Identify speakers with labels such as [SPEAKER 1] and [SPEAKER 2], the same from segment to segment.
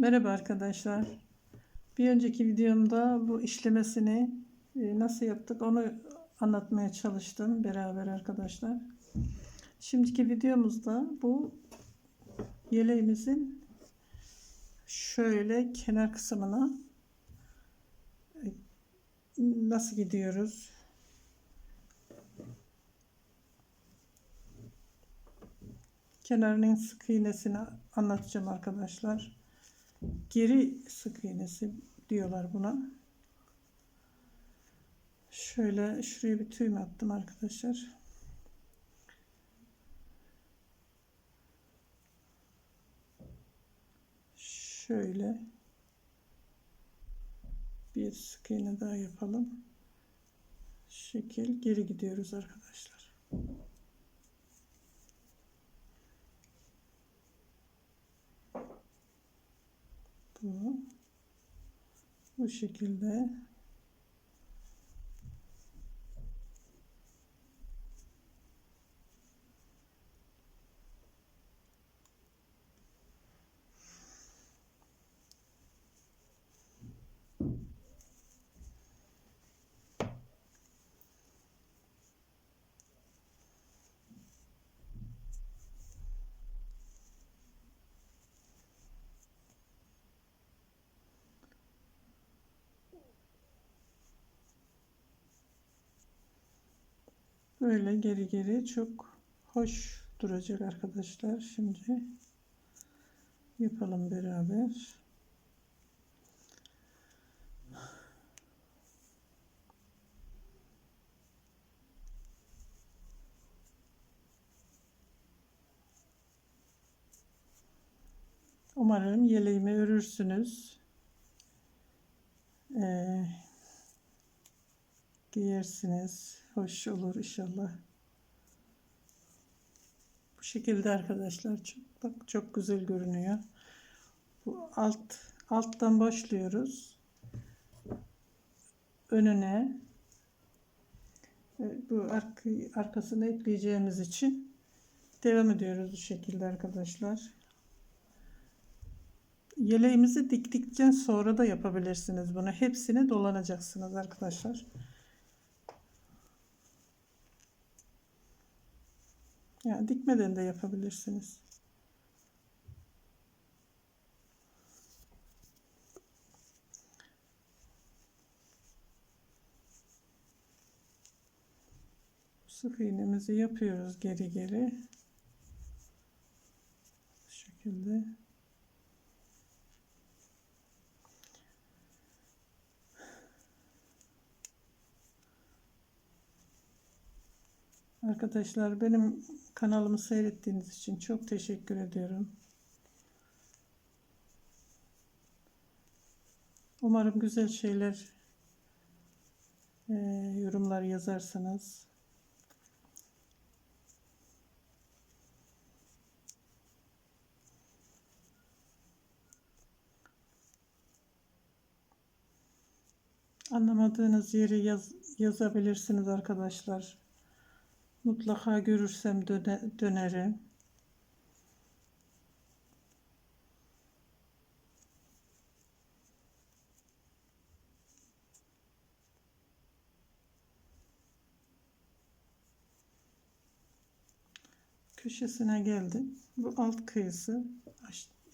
[SPEAKER 1] Merhaba arkadaşlar. Bir önceki videomda bu işlemesini e, nasıl yaptık onu anlatmaya çalıştım beraber arkadaşlar. Şimdiki videomuzda bu yeleğimizin şöyle kenar kısmına e, nasıl gidiyoruz? Kenarının sık iğnesini anlatacağım arkadaşlar. Geri sık iğnesi diyorlar buna. Şöyle şuraya bir tüy attım arkadaşlar. Şöyle bir sık iğne daha yapalım. Şekil geri gidiyoruz arkadaşlar. Bu bu şekilde Böyle geri geri çok hoş duracak arkadaşlar. Şimdi yapalım beraber. Umarım yeleğimi örürsünüz. Ee, giyersiniz. Hoş olur inşallah. Bu şekilde arkadaşlar çok bak çok güzel görünüyor. Bu alt alttan başlıyoruz. Önüne e, bu ark, arkasını ekleyeceğimiz için devam ediyoruz bu şekilde arkadaşlar. Yeleğimizi diktikten sonra da yapabilirsiniz bunu. Hepsini dolanacaksınız arkadaşlar. Yani dikmeden de yapabilirsiniz. Sık iğnemizi yapıyoruz geri geri. Bu şekilde. Arkadaşlar benim kanalımı seyrettiğiniz için çok teşekkür ediyorum. Umarım güzel şeyler e, yorumlar yazarsanız. Anlamadığınız yeri yaz, yazabilirsiniz arkadaşlar. Mutlaka görürsem döne, dönerim. Köşesine geldim. Bu alt kıyısı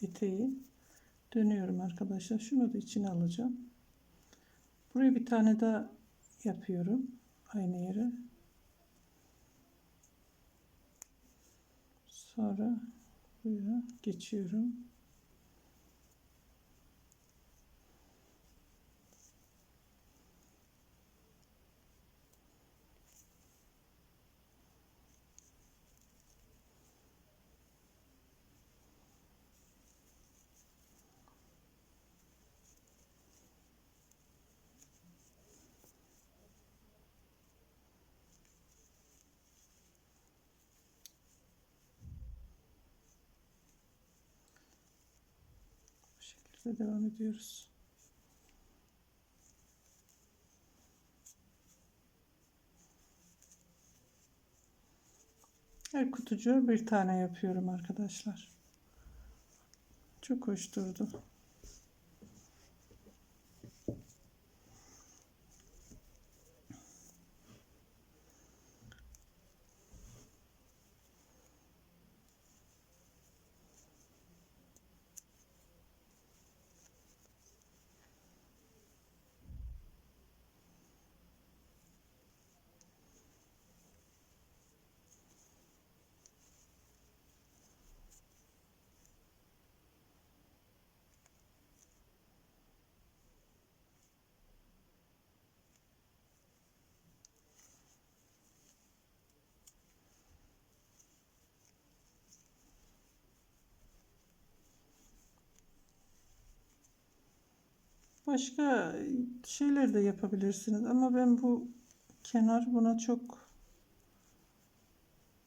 [SPEAKER 1] eteği dönüyorum arkadaşlar. Şunu da içine alacağım. Buraya bir tane daha yapıyorum. Aynı yere. Sonra buraya geçiyorum. Şekilde devam ediyoruz. Her kutucuğa bir tane yapıyorum arkadaşlar. Çok hoş durdu. Başka şeyler de yapabilirsiniz ama ben bu kenar buna çok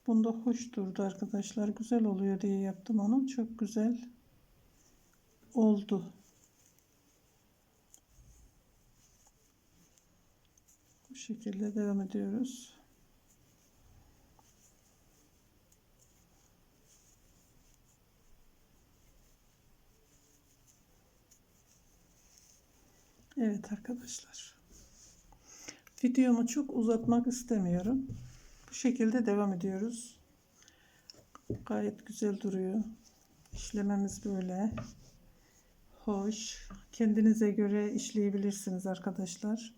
[SPEAKER 1] bunda hoş durdu arkadaşlar. Güzel oluyor diye yaptım onu. Çok güzel oldu. Bu şekilde devam ediyoruz. Evet arkadaşlar. Videomu çok uzatmak istemiyorum. Bu şekilde devam ediyoruz. Gayet güzel duruyor. İşlememiz böyle. Hoş. Kendinize göre işleyebilirsiniz arkadaşlar.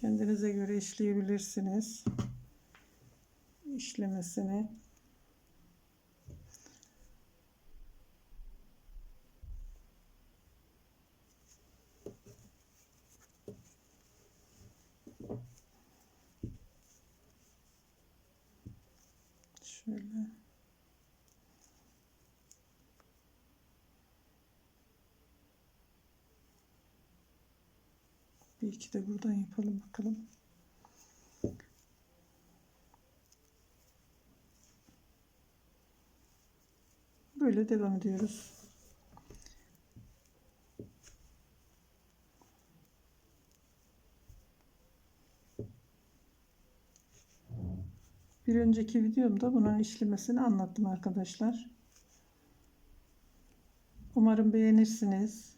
[SPEAKER 1] Kendinize göre işleyebilirsiniz. İşlemesini. Şöyle. Bir iki de buradan yapalım bakalım. Böyle devam ediyoruz. Bir önceki videomda bunun işlemesini anlattım arkadaşlar. Umarım beğenirsiniz.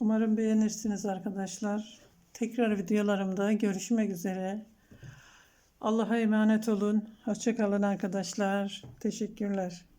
[SPEAKER 1] Umarım beğenirsiniz arkadaşlar. Tekrar videolarımda görüşmek üzere. Allah'a emanet olun. Hoşçakalın arkadaşlar. Teşekkürler.